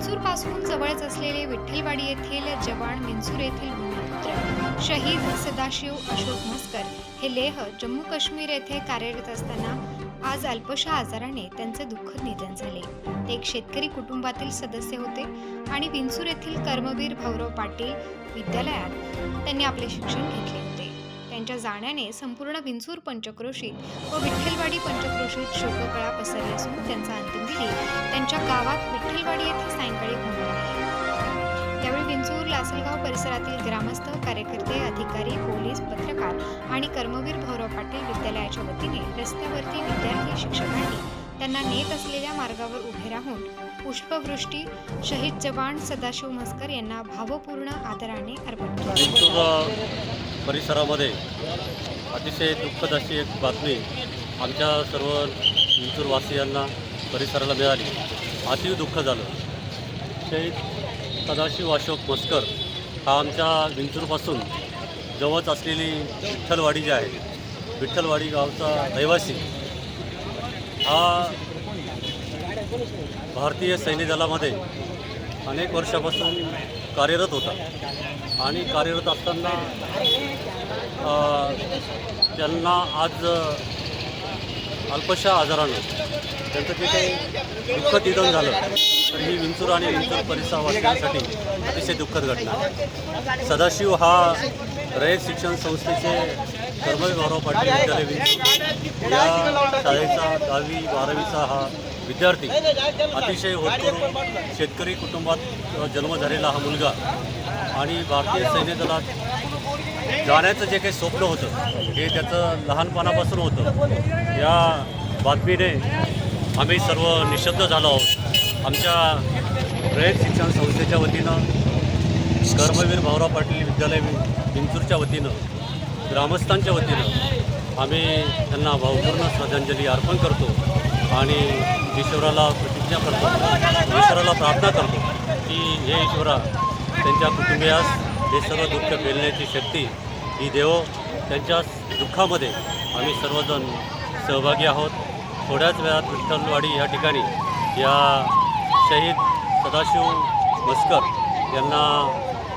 विंचूरपासून जवळच असलेले विठ्ठलवाडी येथील जवान मिन्सूर येथील भूमिपुत्र शहीद सदाशिव अशोक मस्कर हे लेह जम्मू काश्मीर येथे कार्यरत असताना आज अल्पशा आजाराने त्यांचे दुःखद निधन झाले. ते एक शेतकरी कुटुंबातील सदस्य होते आणि विंचूर येथील कर्मवीर भाऊराव पाटील विद्यालयात त्यांनी आपले शिक्षण घेतले. होते यांच्या जाण्याने संपूर्ण विंचूर पंचक्रोशीत व विठ्ठलवाडी पंचक्रोशीत शोककळा पसरली असून त्यांचा अंतिमविधी त्यांच्या गावात विठ्ठलवाडी येथे सायंकाळी होणार आहे यावेळी विंचूर लासलगाव परिसरातील ग्रामस्थ कार्यकर्ते अधिकारी पोलीस पत्रकार आणि कर्मवीर भाऊराव पाटील विद्यालयाच्या वतीने रस्त्यावरती विद्यार्थी शिक्षकांनी त्यांना नेत असलेल्या मार्गावर उभे राहून पुष्पवृष्टी शहीद जवान सदाशिव मस्कर यांना भावपूर्ण आदराने अर्पण केली. परिसरामध्ये अतिशय दुःखद अशी एक बातमी आमच्या सर्व विंचूरवासियांना परिसराला मिळाली. अतिव दुःख झालं. शहीद सदाशिव अशोक मस्कर हा आमच्या विंचूरपासून जवळच असलेली विठ्ठलवाडी जी आहे विठ्ठलवाडी गावचा रहिवासी हा भारतीय सैन्य दलामध्ये अनेक वर्षापासून कार्यरत होता. आणि कार्यरत असताना त्यांना आज अल्पशा आजारानं त्यांचं जे काही दुःखद निधन झालं तर ही विंचूर आणि विंचूर परिसरवासियांसाठी अतिशय दुःखद घटना. सदाशिव हा रयत शिक्षण संस्थेचे कर्मवीर गौरव पाटील विद्यालय या शाळेचा दहावी बारावीचा हा विद्यार्थी अतिशय होतकरून शेतकरी कुटुंबात जन्म झालेला हा मुलगा आणि भारतीय सैन्य दलात जाण्याचं जे काही स्वप्न होतं हे त्याचं लहानपणापासून होतं. या बातमीने आम्ही सर्व निशब्द झालो आहोत. आमच्या रयत शिक्षण संस्थेच्या वतीनं कर्मवीर भाऊराव पाटील विद्यालय वि- विंचूरच्या वतीनं ग्रामस्थांच्या वतीनं आम्ही त्यांना भावपूर्ण श्रद्धांजली अर्पण करतो आणि ईश्वराला प्रतिज्ञा करतो ईश्वराला प्रार्थना करतो की हे ईश्वरा त्यांच्या कुटुंबियास हे सर्व दुःख पेलण्याची शक्ती ही देव. त्यांच्या दुःखामध्ये आम्ही सर्वजण सहभागी आहोत. थोड्याच वेळात विठ्ठलवाडी या ठिकाणी या शहीद सदाशिव मस्कर यांना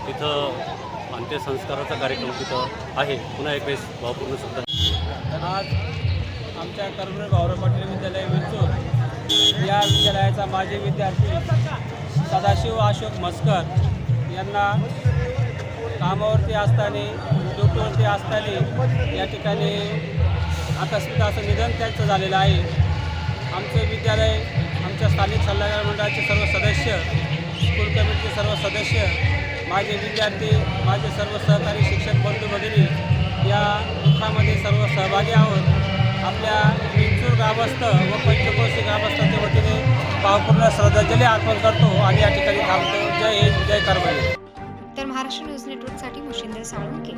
तिथं अंत्यसंस्काराचा कार्यक्रम तिथं आहे. पुन्हा एक वेळेस भावपूर्ण सुद्धा आज आमच्या कर्मवीर भाऊराव पाटील विद्यालय विंचूर या विद्यालयाचा माजी विद्यार्थी सदाशिव अशोक मस्कर यांना कामावरती असताना ड्युटीवरती असताना या ठिकाणी आकस्मिक असं निधन त्यांचं झालेलं आहे. आमचे विद्यालय आमच्या स्थानिक सल्लागार मंडळाचे सर्व सदस्य स्कूल कमिटीचे सर्व सदस्य माझे विद्यार्थी माझे सर्व सहकारी शिक्षक बंधू भगिनी या दुःखामध्ये सर्व सहभागी आहोत. आपल्या विंचूर ग्रामस्थ व पंचकोशी ग्रामस्थांच्या वतीने भावपूर्ण श्रद्धांजली अर्पण करतो आणि या ठिकाणी थांबतो. जय हिंद जय कर्मवीर तर महाराष्ट्र न्यूज नेटवर्कसाठी मुशिंदर साळुंके.